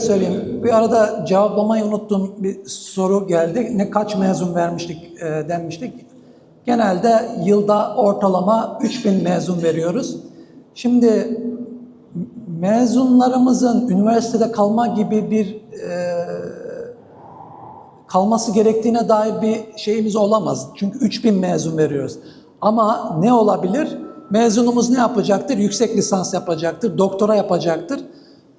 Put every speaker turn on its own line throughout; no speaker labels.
söyleyeyim. Bir arada cevaplamayı unuttuğum bir soru geldi. Ne kaç mezun vermiştik e, denmiştik. Genelde yılda ortalama 3000 mezun veriyoruz. Şimdi mezunlarımızın üniversitede kalma gibi bir e, kalması gerektiğine dair bir şeyimiz olamaz. Çünkü 3000 mezun veriyoruz. Ama ne olabilir? Mezunumuz ne yapacaktır? Yüksek lisans yapacaktır, doktora yapacaktır.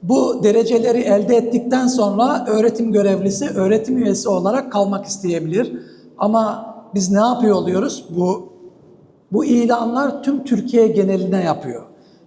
Bu dereceleri elde ettikten sonra öğretim görevlisi, öğretim üyesi olarak kalmak isteyebilir. Ama biz ne yapıyor oluyoruz? Bu bu ilanlar tüm Türkiye geneline yapıyor.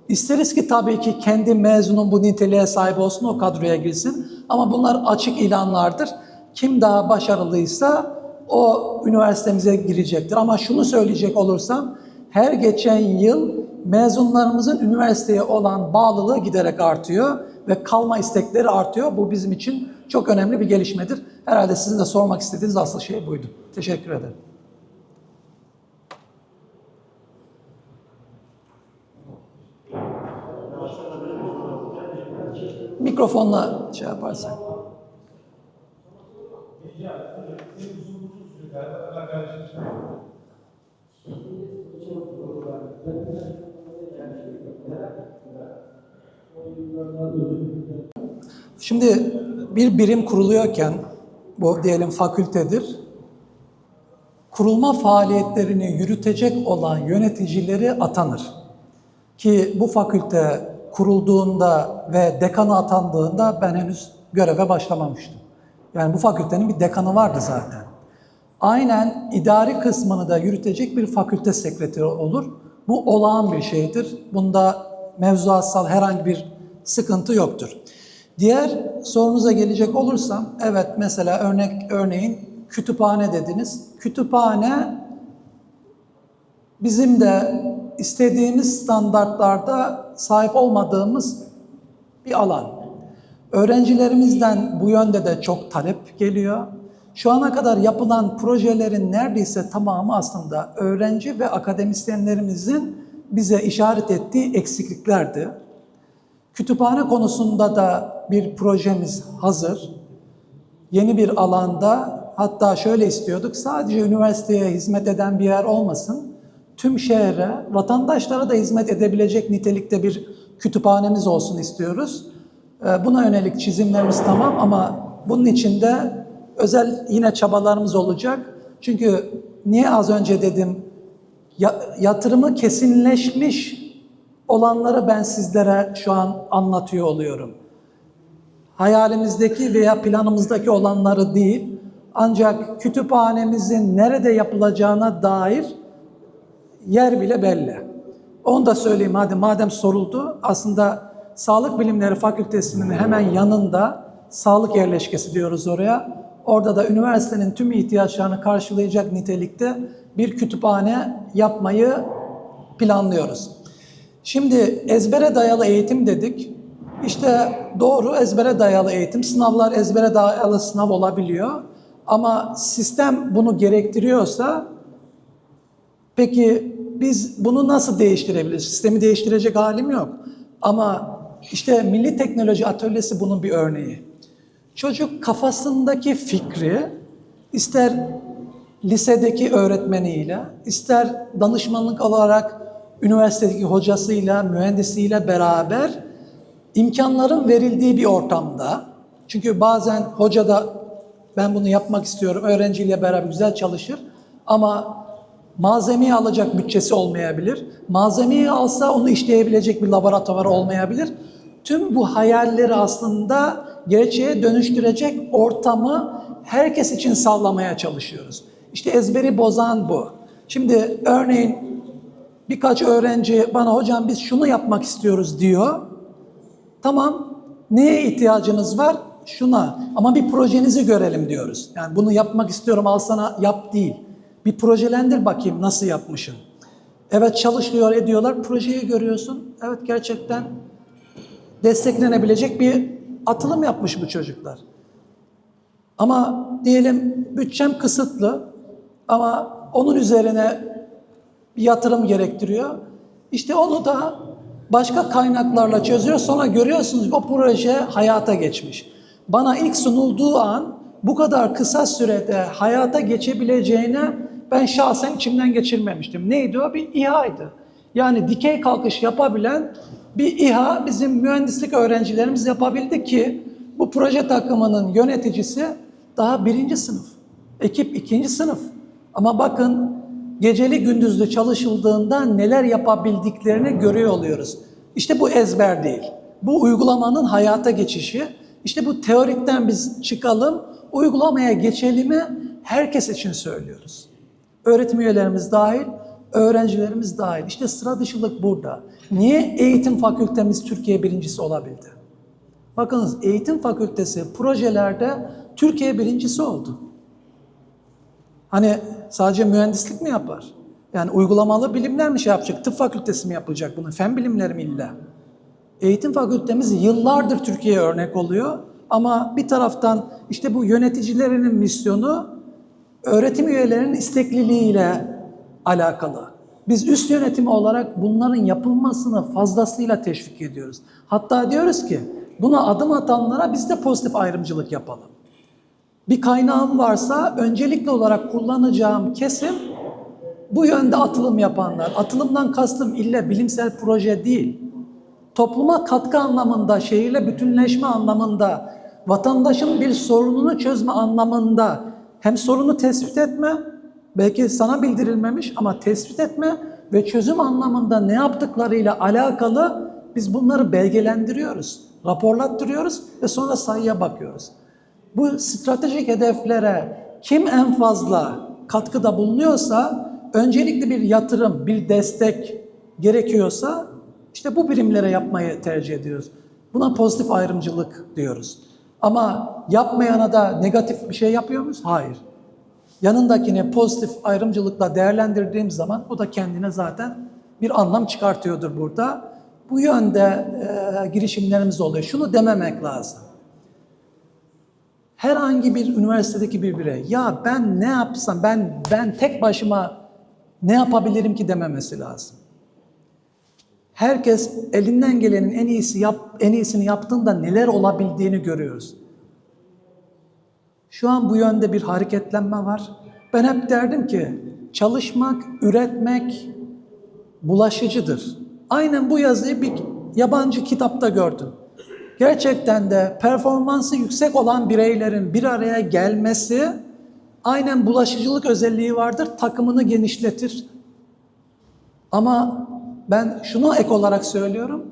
İsteriz ki tabii ki kendi mezunun bu niteliğe sahip olsun, o kadroya girsin. Ama bunlar açık ilanlardır. Kim daha başarılıysa o üniversitemize girecektir. Ama şunu söyleyecek olursam, her geçen yıl mezunlarımızın üniversiteye olan bağlılığı giderek artıyor ve kalma istekleri artıyor. Bu bizim için çok önemli bir gelişmedir. Herhalde sizin de sormak istediğiniz asıl şey buydu. Teşekkür ederim. Mikrofonla şey yaparsan. Şimdi bir birim kuruluyorken, bu diyelim fakültedir, kurulma faaliyetlerini yürütecek olan yöneticileri atanır. Ki bu fakülte kurulduğunda ve dekanı atandığında ben henüz göreve başlamamıştım. Yani bu fakültenin bir dekanı vardı zaten. Aynen idari kısmını da yürütecek bir fakülte sekreteri olur. Bu olağan bir şeydir. Bunda mevzuatsal herhangi bir sıkıntı yoktur. Diğer sorunuza gelecek olursam, evet mesela örnek örneğin kütüphane dediniz. Kütüphane bizim de istediğimiz standartlarda sahip olmadığımız bir alan. Öğrencilerimizden bu yönde de çok talep geliyor. Şu ana kadar yapılan projelerin neredeyse tamamı aslında öğrenci ve akademisyenlerimizin bize işaret ettiği eksikliklerdi. Kütüphane konusunda da bir projemiz hazır. Yeni bir alanda hatta şöyle istiyorduk sadece üniversiteye hizmet eden bir yer olmasın. Tüm şehre, vatandaşlara da hizmet edebilecek nitelikte bir kütüphanemiz olsun istiyoruz. Ee, Buna yönelik çizimlerimiz tamam ama bunun için de özel yine çabalarımız olacak. Çünkü niye az önce dedim ya- yatırımı kesinleşmiş olanları ben sizlere şu an anlatıyor oluyorum. Hayalimizdeki veya planımızdaki olanları değil, ancak kütüphanemizin nerede yapılacağına dair yer bile belli. Onu da söyleyeyim hadi madem soruldu. Aslında Sağlık Bilimleri Fakültesi'nin hemen yanında sağlık yerleşkesi diyoruz oraya. Orada da üniversitenin tüm ihtiyaçlarını karşılayacak nitelikte bir kütüphane yapmayı planlıyoruz. Şimdi ezbere dayalı eğitim dedik. İşte doğru ezbere dayalı eğitim. Sınavlar ezbere dayalı sınav olabiliyor. Ama sistem bunu gerektiriyorsa Peki biz bunu nasıl değiştirebiliriz? Sistemi değiştirecek halim yok. Ama işte Milli Teknoloji Atölyesi bunun bir örneği. Çocuk kafasındaki fikri ister lisedeki öğretmeniyle, ister danışmanlık olarak üniversitedeki hocasıyla, mühendisiyle beraber imkanların verildiği bir ortamda. Çünkü bazen hoca da ben bunu yapmak istiyorum, öğrenciyle beraber güzel çalışır ama malzemeyi alacak bütçesi olmayabilir. Malzemeyi alsa onu işleyebilecek bir laboratuvar olmayabilir. Tüm bu hayalleri aslında gerçeğe dönüştürecek ortamı herkes için sağlamaya çalışıyoruz. İşte ezberi bozan bu. Şimdi örneğin birkaç öğrenci bana hocam biz şunu yapmak istiyoruz diyor. Tamam, neye ihtiyacınız var? Şuna. Ama bir projenizi görelim diyoruz. Yani bunu yapmak istiyorum al sana yap değil. Bir projelendir bakayım nasıl yapmışsın. Evet çalışıyor ediyorlar. Projeyi görüyorsun. Evet gerçekten desteklenebilecek bir atılım yapmış bu çocuklar. Ama diyelim bütçem kısıtlı ama onun üzerine bir yatırım gerektiriyor. İşte onu da başka kaynaklarla çözüyor. Sonra görüyorsunuz o proje hayata geçmiş. bana ilk sunulduğu an bu kadar kısa sürede hayata geçebileceğine ben şahsen içimden geçirmemiştim. Neydi o? Bir İHA'ydı. Yani dikey kalkış yapabilen bir İHA bizim mühendislik öğrencilerimiz yapabildi ki bu proje takımının yöneticisi daha birinci sınıf. Ekip ikinci sınıf. Ama bakın geceli gündüzlü çalışıldığında neler yapabildiklerini görüyor oluyoruz. İşte bu ezber değil. Bu uygulamanın hayata geçişi. İşte bu teorikten biz çıkalım, uygulamaya geçelimi herkes için söylüyoruz. Öğretim üyelerimiz dahil, öğrencilerimiz dahil. İşte sıra dışılık burada. Niye eğitim fakültemiz Türkiye birincisi olabildi? Bakınız eğitim fakültesi projelerde Türkiye birincisi oldu. Hani sadece mühendislik mi yapar? Yani uygulamalı bilimler mi şey yapacak? Tıp fakültesi mi yapacak bunu? Fen bilimleri mi illa? Eğitim fakültemiz yıllardır Türkiye'ye örnek oluyor. Ama bir taraftan işte bu yöneticilerinin misyonu öğretim üyelerinin istekliliğiyle alakalı. Biz üst yönetimi olarak bunların yapılmasını fazlasıyla teşvik ediyoruz. Hatta diyoruz ki buna adım atanlara biz de pozitif ayrımcılık yapalım. Bir kaynağım varsa öncelikli olarak kullanacağım kesim bu yönde atılım yapanlar. Atılımdan kastım illa bilimsel proje değil. Topluma katkı anlamında, şehirle bütünleşme anlamında, vatandaşın bir sorununu çözme anlamında hem sorunu tespit etme, belki sana bildirilmemiş ama tespit etme ve çözüm anlamında ne yaptıklarıyla alakalı biz bunları belgelendiriyoruz, raporlattırıyoruz ve sonra sayıya bakıyoruz. Bu stratejik hedeflere kim en fazla katkıda bulunuyorsa, öncelikli bir yatırım, bir destek gerekiyorsa işte bu birimlere yapmayı tercih ediyoruz. Buna pozitif ayrımcılık diyoruz. Ama yapmayana da negatif bir şey yapıyor muyuz? Hayır. Yanındakini pozitif ayrımcılıkla değerlendirdiğim zaman o da kendine zaten bir anlam çıkartıyordur burada. Bu yönde e, girişimlerimiz oluyor. Şunu dememek lazım. Herhangi bir üniversitedeki bir birey ya ben ne yapsam ben ben tek başıma ne yapabilirim ki dememesi lazım. Herkes elinden gelenin en iyisi yap, en iyisini yaptığında neler olabildiğini görüyoruz. Şu an bu yönde bir hareketlenme var. Ben hep derdim ki çalışmak, üretmek bulaşıcıdır. Aynen bu yazıyı bir yabancı kitapta gördüm. Gerçekten de performansı yüksek olan bireylerin bir araya gelmesi aynen bulaşıcılık özelliği vardır. Takımını genişletir. Ama ben şunu ek olarak söylüyorum.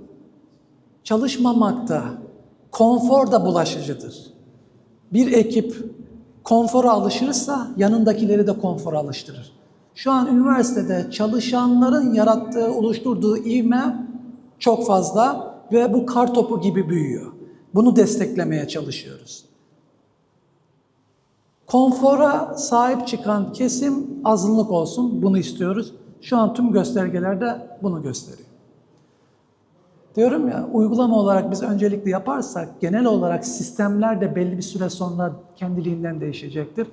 Çalışmamakta konfor da bulaşıcıdır. Bir ekip konfora alışırsa yanındakileri de konfora alıştırır. Şu an üniversitede çalışanların yarattığı, oluşturduğu ivme çok fazla ve bu kar topu gibi büyüyor. Bunu desteklemeye çalışıyoruz. Konfora sahip çıkan kesim azınlık olsun, bunu istiyoruz. Şu an tüm göstergelerde bunu gösteriyor. Diyorum ya, uygulama olarak biz öncelikli yaparsak, genel olarak sistemler de belli bir süre sonra kendiliğinden değişecektir.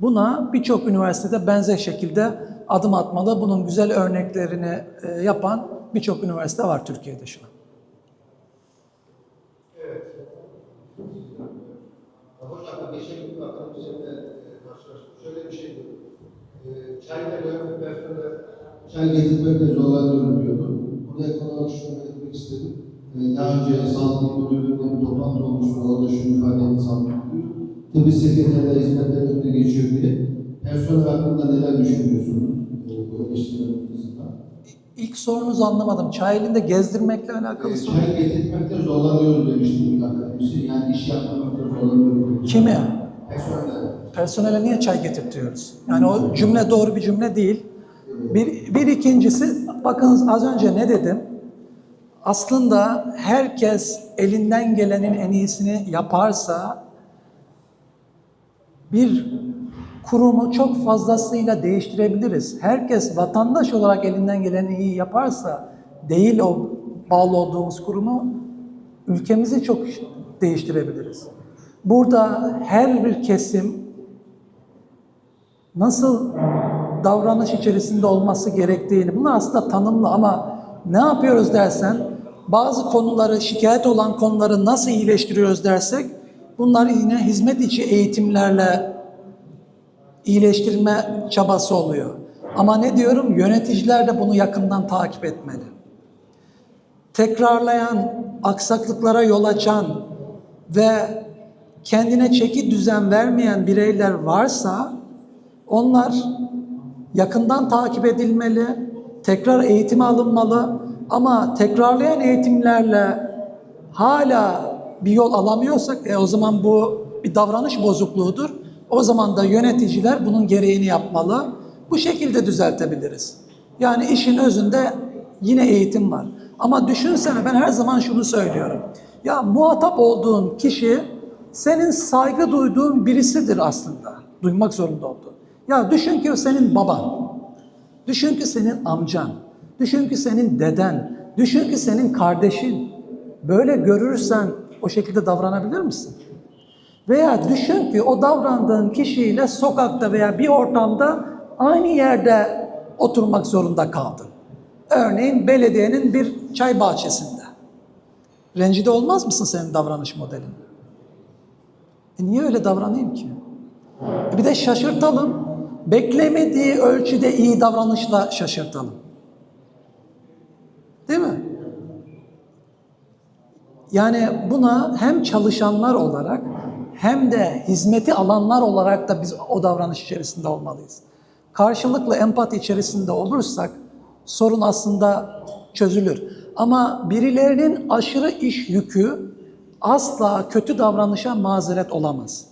Buna birçok üniversitede benzer şekilde adım atmalı. Bunun güzel örneklerini e, yapan birçok üniversite var Türkiye'de şu an.
Hocam geçen gün akademisyenle karşılaştık. Şöyle bir şey dedi. E, çayları ve personel çay getirmekte zorlanıyorum diyordu. Burada ekonomik şunu belirtmek istedim. E, daha önce sağlık müdürlüğünde bir toplantı olmuştu. Orada şunu ifade etti sağlık müdürü. Tıbbi sekreterler hizmetler önüne geçiyor diye. Personel hakkında neler düşünüyorsunuz? E, bu eleştirilerin.
İlk sorunuzu anlamadım. Çayeli'nde gezdirmekle alakalı
E,
soru.
çay getirmekte zorlanıyoruz demişti bir. Yani iş yapmakta zorlanıyoruz.
Kimi?
Personel.
Personele niye çay getirtiyoruz? Yani o cümle doğru bir cümle değil. Bir, bir ikincisi, bakınız az önce ne dedim? Aslında herkes elinden gelenin en iyisini yaparsa bir kurumu çok fazlasıyla değiştirebiliriz. Herkes vatandaş olarak elinden geleni iyi yaparsa değil o bağlı olduğumuz kurumu ülkemizi çok değiştirebiliriz. Burada her bir kesim nasıl davranış içerisinde olması gerektiğini, bunlar aslında tanımlı ama ne yapıyoruz dersen, bazı konuları, şikayet olan konuları nasıl iyileştiriyoruz dersek, Bunlar yine hizmet içi eğitimlerle iyileştirme çabası oluyor. Ama ne diyorum? Yöneticiler de bunu yakından takip etmeli. Tekrarlayan, aksaklıklara yol açan ve kendine çeki düzen vermeyen bireyler varsa onlar yakından takip edilmeli, tekrar eğitime alınmalı ama tekrarlayan eğitimlerle hala bir yol alamıyorsak e, o zaman bu bir davranış bozukluğudur. O zaman da yöneticiler bunun gereğini yapmalı. Bu şekilde düzeltebiliriz. Yani işin özünde yine eğitim var. Ama düşünsene ben her zaman şunu söylüyorum. Ya muhatap olduğun kişi senin saygı duyduğun birisidir aslında. Duymak zorunda olduğun. Ya düşün ki senin baban. Düşün ki senin amcan. Düşün ki senin deden. Düşün ki senin kardeşin. Böyle görürsen o şekilde davranabilir misin? Veya düşün ki o davrandığın kişiyle sokakta veya bir ortamda aynı yerde oturmak zorunda kaldın. Örneğin belediyenin bir çay bahçesinde. Rencide olmaz mısın senin davranış modelin? E niye öyle davranayım ki? E bir de şaşırtalım. Beklemediği ölçüde iyi davranışla şaşırtalım. Değil mi? Yani buna hem çalışanlar olarak hem de hizmeti alanlar olarak da biz o davranış içerisinde olmalıyız. Karşılıklı empati içerisinde olursak sorun aslında çözülür. Ama birilerinin aşırı iş yükü asla kötü davranışa mazeret olamaz.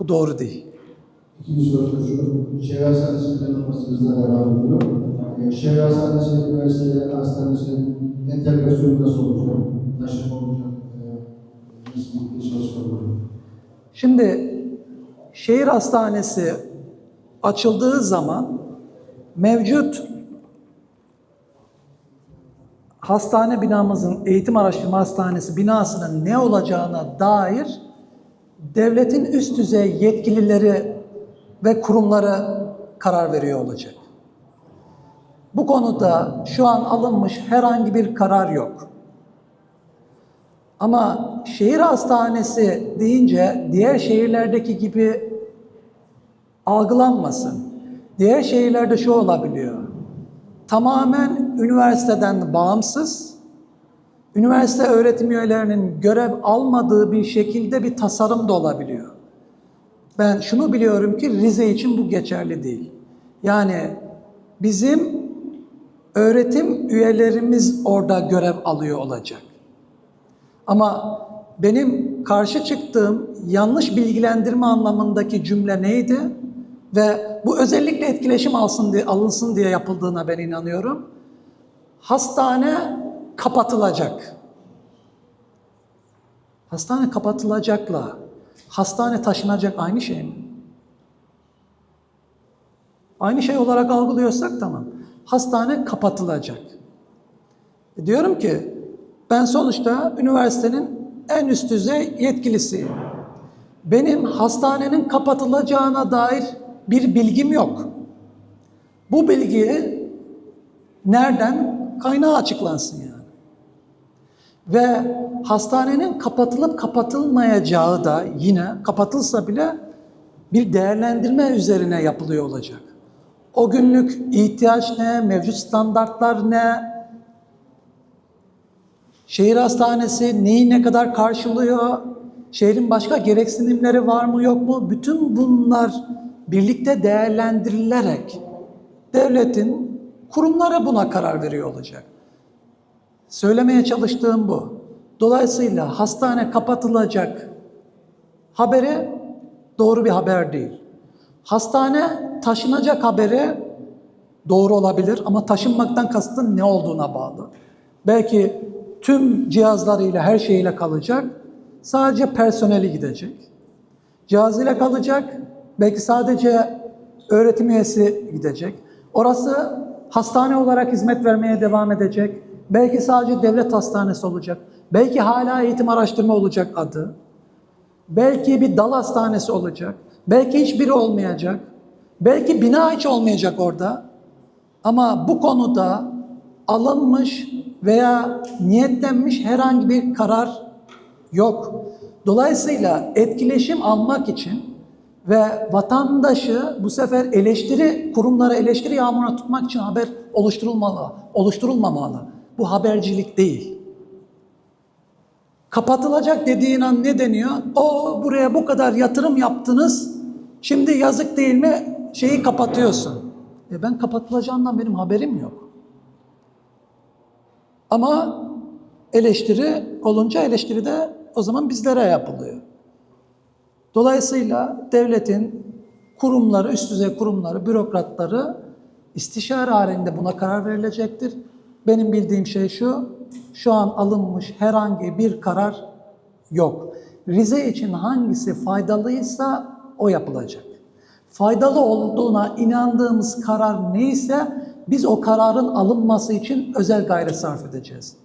Bu doğru değil.
İkinci soru şu, hastanesinin planlaması hızla devam ediyor. Ee, Şehir hastanesi, üniversite hastanesinin entegrasyonu nasıl olacak? Taşıma olacak?
Şimdi şehir hastanesi açıldığı zaman mevcut hastane binamızın eğitim araştırma hastanesi binasının ne olacağına dair devletin üst düzey yetkilileri ve kurumları karar veriyor olacak. Bu konuda şu an alınmış herhangi bir karar yok. Ama şehir hastanesi deyince diğer şehirlerdeki gibi algılanmasın. Diğer şehirlerde şu olabiliyor. Tamamen üniversiteden bağımsız, üniversite öğretim üyelerinin görev almadığı bir şekilde bir tasarım da olabiliyor. Ben şunu biliyorum ki Rize için bu geçerli değil. Yani bizim öğretim üyelerimiz orada görev alıyor olacak. Ama benim karşı çıktığım yanlış bilgilendirme anlamındaki cümle neydi? Ve bu özellikle etkileşim alsın diye, alınsın diye yapıldığına ben inanıyorum. Hastane kapatılacak. Hastane kapatılacakla hastane taşınacak aynı şey mi? Aynı şey olarak algılıyorsak tamam. Hastane kapatılacak. E diyorum ki ben sonuçta üniversitenin en üst düzey yetkilisiyim. Benim hastanenin kapatılacağına dair bir bilgim yok. Bu bilgi nereden? Kaynağı açıklansın yani. Ve hastanenin kapatılıp kapatılmayacağı da yine kapatılsa bile bir değerlendirme üzerine yapılıyor olacak. O günlük ihtiyaç ne, mevcut standartlar ne, Şehir hastanesi neyi ne kadar karşılıyor? Şehrin başka gereksinimleri var mı yok mu? Bütün bunlar birlikte değerlendirilerek devletin kurumları buna karar veriyor olacak. Söylemeye çalıştığım bu. Dolayısıyla hastane kapatılacak haberi doğru bir haber değil. Hastane taşınacak haberi doğru olabilir ama taşınmaktan kastın ne olduğuna bağlı. Belki tüm cihazlarıyla, her şeyiyle kalacak. Sadece personeli gidecek. Cihazıyla kalacak. Belki sadece öğretim üyesi gidecek. Orası hastane olarak hizmet vermeye devam edecek. Belki sadece devlet hastanesi olacak. Belki hala eğitim araştırma olacak adı. Belki bir dal hastanesi olacak. Belki hiçbiri olmayacak. Belki bina hiç olmayacak orada. Ama bu konuda alınmış veya niyetlenmiş herhangi bir karar yok. Dolayısıyla etkileşim almak için ve vatandaşı bu sefer eleştiri, kurumlara eleştiri yağmuruna tutmak için haber oluşturulmalı, oluşturulmamalı. Bu habercilik değil. Kapatılacak dediğin an ne deniyor? O buraya bu kadar yatırım yaptınız. Şimdi yazık değil mi? Şeyi kapatıyorsun. E ben kapatılacağından benim haberim yok. Ama eleştiri olunca eleştiri de o zaman bizlere yapılıyor. Dolayısıyla devletin kurumları, üst düzey kurumları, bürokratları istişare halinde buna karar verilecektir. Benim bildiğim şey şu, şu an alınmış herhangi bir karar yok. Rize için hangisi faydalıysa o yapılacak. Faydalı olduğuna inandığımız karar neyse biz o kararın alınması için özel gayret sarf edeceğiz.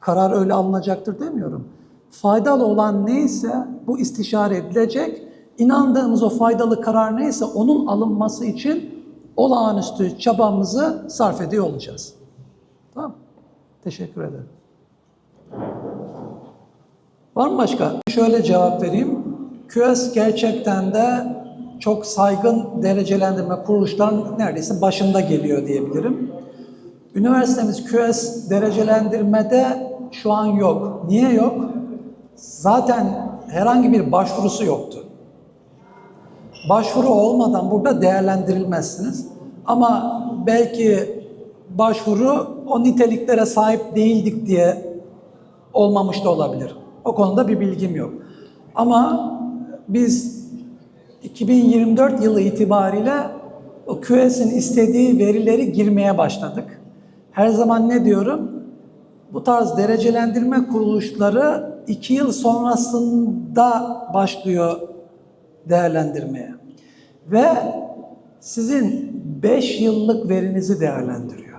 Karar öyle alınacaktır demiyorum. Faydalı olan neyse bu istişare edilecek. İnandığımız o faydalı karar neyse onun alınması için olağanüstü çabamızı sarf ediyor olacağız. Tamam Teşekkür ederim. Var mı başka? Şöyle cevap vereyim. QS gerçekten de çok saygın derecelendirme kuruluşların neredeyse başında geliyor diyebilirim. Üniversitemiz QS derecelendirmede şu an yok. Niye yok? Zaten herhangi bir başvurusu yoktu. Başvuru olmadan burada değerlendirilmezsiniz. Ama belki başvuru o niteliklere sahip değildik diye olmamış da olabilir. O konuda bir bilgim yok. Ama biz 2024 yılı itibariyle o QS'in istediği verileri girmeye başladık. Her zaman ne diyorum? Bu tarz derecelendirme kuruluşları iki yıl sonrasında başlıyor değerlendirmeye. Ve sizin 5 yıllık verinizi değerlendiriyor.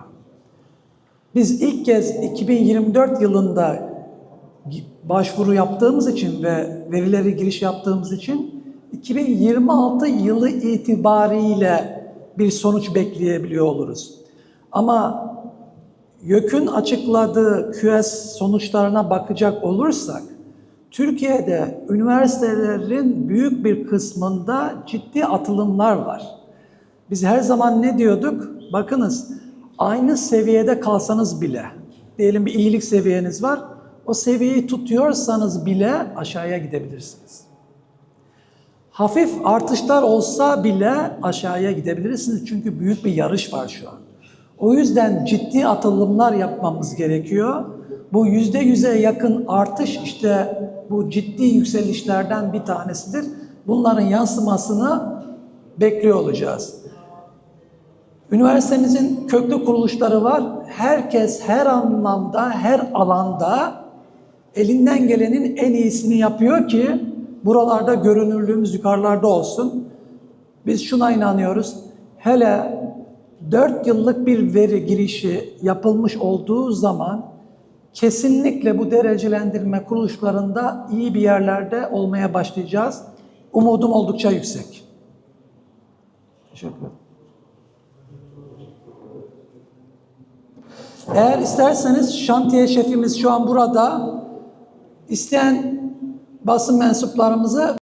Biz ilk kez 2024 yılında başvuru yaptığımız için ve verileri giriş yaptığımız için 2026 yılı itibariyle bir sonuç bekleyebiliyor oluruz. Ama YÖK'ün açıkladığı QS sonuçlarına bakacak olursak, Türkiye'de üniversitelerin büyük bir kısmında ciddi atılımlar var. Biz her zaman ne diyorduk? Bakınız, aynı seviyede kalsanız bile, diyelim bir iyilik seviyeniz var, o seviyeyi tutuyorsanız bile aşağıya gidebilirsiniz. Hafif artışlar olsa bile aşağıya gidebilirsiniz çünkü büyük bir yarış var şu an. O yüzden ciddi atılımlar yapmamız gerekiyor. Bu yüzde yüze yakın artış işte bu ciddi yükselişlerden bir tanesidir. Bunların yansımasını bekliyor olacağız. Üniversitemizin köklü kuruluşları var. Herkes her anlamda, her alanda elinden gelenin en iyisini yapıyor ki buralarda görünürlüğümüz yukarılarda olsun. Biz şuna inanıyoruz. Hele 4 yıllık bir veri girişi yapılmış olduğu zaman kesinlikle bu derecelendirme kuruluşlarında iyi bir yerlerde olmaya başlayacağız. Umudum oldukça yüksek. Teşekkür ederim. Eğer isterseniz şantiye şefimiz şu an burada. İsteyen basın mensuplarımızı